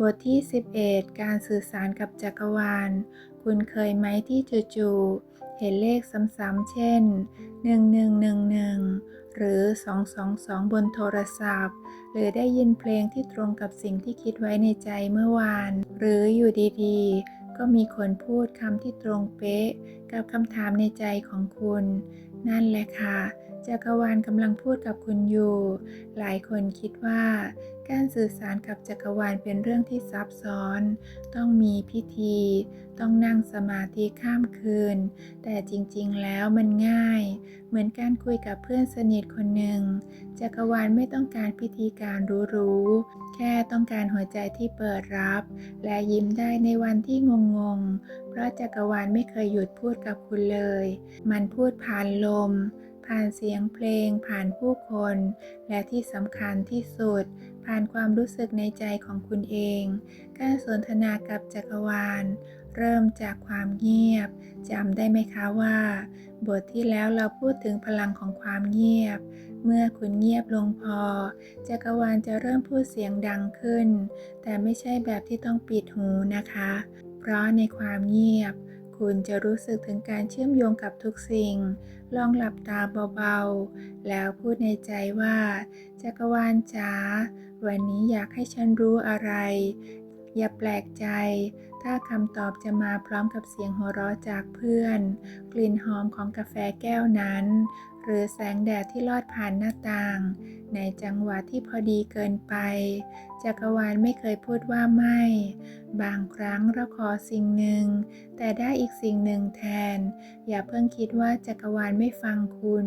บทที่ 11 การสื่อสารกับจักรวาล คุณเคยไหมที่จู่ๆเห็นเลขซ้ำๆ เช่น 1111 หรือ 222 บนโทรศัพท์ หรือได้ยินเพลงที่ตรงกับสิ่งที่คิดไว้ในใจเมื่อวาน หรืออยู่ดีๆ ก็มีคนพูดคำที่ตรงเป๊ะ กับคำถามในใจของคุณ นั่นแหละค่ะ จักรวาลกำลังพูดกับคุณอยู่ หลายคนคิดว่า การสื่อสารกับจักรวาลเป็นเรื่องที่ซับซ้อน ต้องมีพิธี ต้องนั่งสมาธิข้ามคืน แต่จริงๆ แล้วมันง่าย เหมือนการคุยกับเพื่อนสนิทคนหนึ่ง จักรวาลไม่ต้องการพิธีการรู้ๆ แค่ต้องการหัวใจที่เปิดรับ และยิ้มได้ในวันที่งงๆ เพราะจักรวาลไม่เคยหยุดพูดกับคุณเลย มันพูดผ่านลม ผ่านเสียงเพลง ผ่านผู้คน และที่สำคัญที่สุด ผ่านความรู้สึกในใจของคุณเอง การสนทนากับจักรวาล เริ่มจากความเงียบจำได้ไหมคะว่า บทที่แล้วเราพูดถึงพลังของความเงียบ เมื่อคุณเงียบลงพอ จักรวาลจะเริ่มพูดเสียงดังขึ้น แต่ไม่ใช่แบบที่ต้องปิดหูนะคะ เพราะในความเงียบ คุณจะรู้สึกถึงการเชื่อมโยงกับทุกสิ่ง ลองหลับตาเบาๆ แล้วพูดในใจว่า จักรวาลจ๋า วันนี้อยากให้ฉันรู้อะไร อย่าแปลกใจ ถ้าคำตอบจะมาพร้อมกับเสียงหัวเราะจากเพื่อน กลิ่นหอมของกาแฟแก้วนั้น หรือแสงแดดที่ลอดผ่านหน้าต่าง ในจังหวะที่พอดีเกินไป จักรวาลไม่เคยพูดว่าไม่ บางครั้งเราขอสิ่งหนึ่ง แต่ได้อีกสิ่งหนึ่งแทน อย่าเพิ่งคิดว่าจักรวาลไม่ฟังคุณ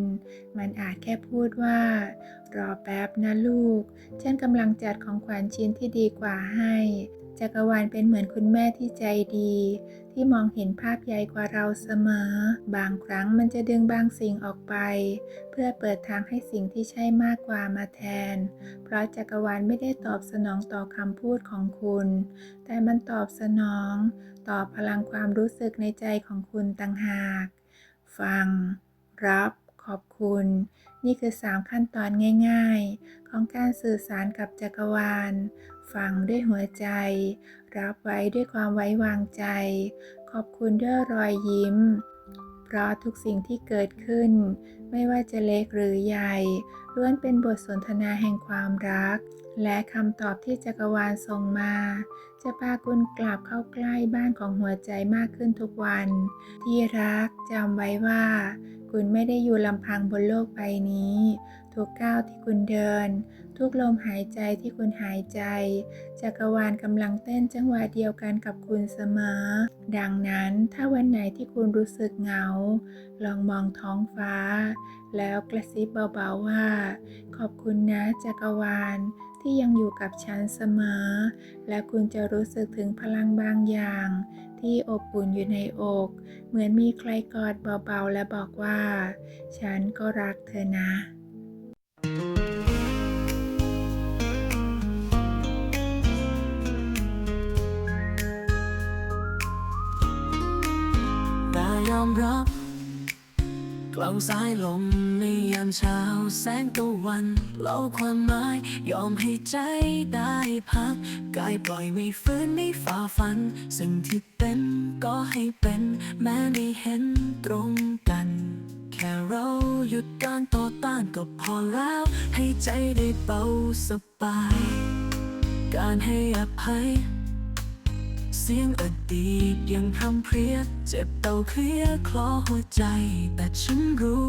มันอาจแค่พูดว่า รอแป๊บนะลูก ฉันกำลังจัดของขวัญชิ้นที่ดีกว่าให้ จักรวาลเป็นเหมือนคุณแม่ที่ใจดี ที่มองเห็นภาพใหญ่กว่าเราเสมอ บางครั้งมันจะดึงบางสิ่งออกไป เพื่อเปิดทางให้สิ่งที่ใช่มากกว่ามาแทน เพราะจักรวาลไม่ได้ตอบสนองต่อคำพูดของคุณ แต่มันตอบสนอง ต่อพลังความรู้สึกในใจของคุณต่างหาก ฟัง รับขอบคุณ นี่คือ 3 ขั้นตอนง่าย ๆ ของการสื่อสารกับจักรวาล ฟังด้วยหัวใจ รับไว้ด้วยความไว้วางใจ ขอบคุณด้วยรอยยิ้ม เพราะทุกสิ่งที่เกิดขึ้น ไม่ว่าจะเล็กหรือใหญ่ล้วนเป็นบทสนทนาแห่งความรัก และคำตอบที่จักรวาลส่งมา จะพาคุณกลับเข้าใกล้บ้านของหัวใจมากขึ้นทุกวัน ที่รักจำไว้ว่า คุณไม่ได้อยู่ลำพังบนโลกใบนี้ทุกก้าวที่คุณเดิน ทุกลมหายใจที่คุณหายใจ จักรวาลกำลังเต้นจังหวะเดียวกันกับคุณเสมอ ดังนั้นถ้าวันไหนที่คุณรู้สึกเหงา ลองมองท้องฟ้า แล้วกระซิบเบาๆว่า ขอบคุณนะจักรวาลที่ยังอยู่กับฉันเสมอ และคุณจะรู้สึกถึงพลังบางอย่าง ที่อบอุ่นอยู่ในอก เหมือนมีใครกอดเบาๆ และบอกว่า ฉันก็รักเธอนะ ยอมรับกล่องสายลมในยามเช้าแสงตะวันเล่าความหมาย ยอมให้ใจได้พัก กายปล่อยไม่ฟื้นไม่ฝ่าฟัน สิ่งที่เป็นก็ให้เป็น แม้ได้เห็นตรงกัน แค่เราหยุดการต่อต้านก็พอแล้ว ให้ใจได้เบาสบาย การให้อภัย เสียงอดีตยังพรำเพรีย เจ็บเต่าเคลียคลอหัวใจ แต่ฉันรู้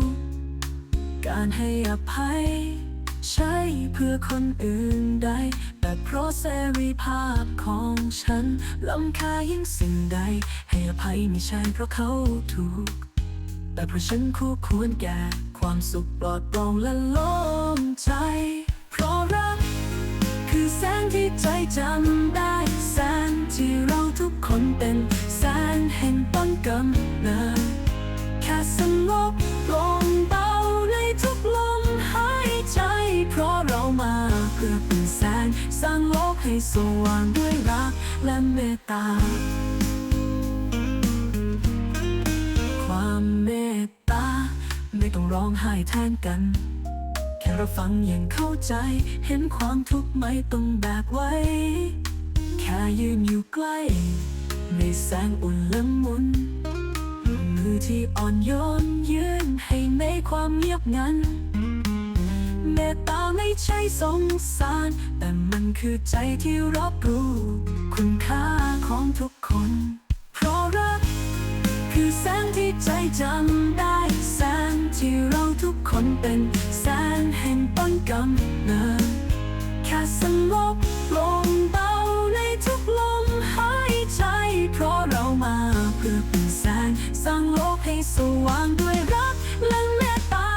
การให้อภัย ใช่เพื่อคนอื่นใดแต่เพราะเสรีภาพของฉันล้ำค่ายิ่งสิ่งใด ให้อภัยไม่ใช่เพราะเขาถูก แต่เพราะฉันคู่ควรแก่ความสุขปลอดโปร่งและโล่งใจ เพราะรัก คือแสงที่ใจจำได้ แสงที่เราทุกคนเป็นแสงแห่งต้นกำเนิดแค่สงบลงเบาในทุกลมหายใจ เพราะเรามาเพื่อเป็นแสงสร้างโลกให้สว่างด้วยรักและเมตตา ความเมตตา ไม่ต้องร้องไห้แทนกันแค่เราฟังอย่างเข้าใจ เห็นความทุกข์ไม่ต้องแบกไว้ แค่ยืนอยู่ใกล้ ในแสงอุ่นละมุน มือที่อ่อนโยนยื่นให้ในความเงียบงันเมตตาไม่ใช่สงสาร แต่มันคือใจที่รับรู้ คุณค่าของทุกคน เพราะรัก คือแสงที่ใจจำได้ แสงที่เราทุกคนเป็นแสงแห่งต้นกำเนิดแค่สงบลง สว่างด้วยรักและเมตตา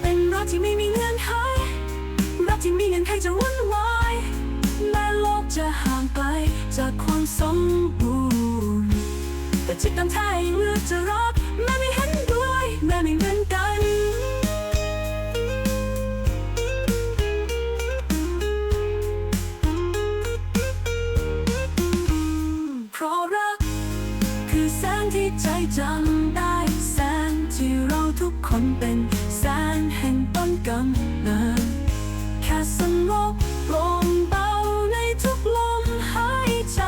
เป็นรักที่ไม่มีเงื่อนไขรักที่มีเงื่อนไขจะวุ่นวายแม้โลกจะห่างไกลจากความสมบูรณ์แต่จิตน้ำแท้ยังเลือกจะรักแม้ไม่ ที่ใจจำได้แสงที่เราทุกคนเป็นแสงแห่งต้นกำเนิดแค่สงบลงเบาในทุกลมหายใจ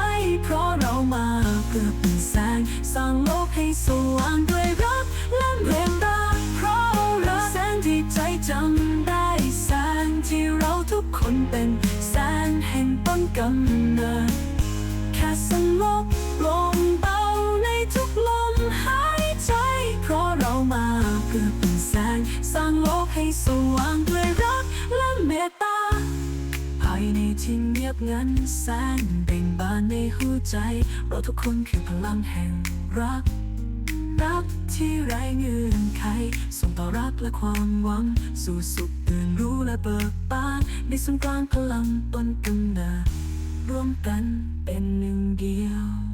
เพราะเรามาเพื่อเป็นแสงสร้างโลกให้สว่างด้วยรักและเมตตาเพราะรักแสงที่ใจจำได้แสงที่เราทุกคนเป็นแสงแห่งต้นกำเนิดแค่สงบลงเบา ลมหายใจ เพราะเรามาเพื่อเป็นแสง สร้างโลกให้สว่างด้วยรักและเมตตา ภายในที่เงียบงันแสงเบ่งบานในหัวใจ เราทุกคนคือพลังแห่งรัก รักที่ไร้เงื่อนไข ส่งต่อรักและความหวัง สู่สุขตื่นรู้และเบิกบาน ในศูนกลางพลังต้นกำเนิดร่วมกันเป็นหนึ่งเดียว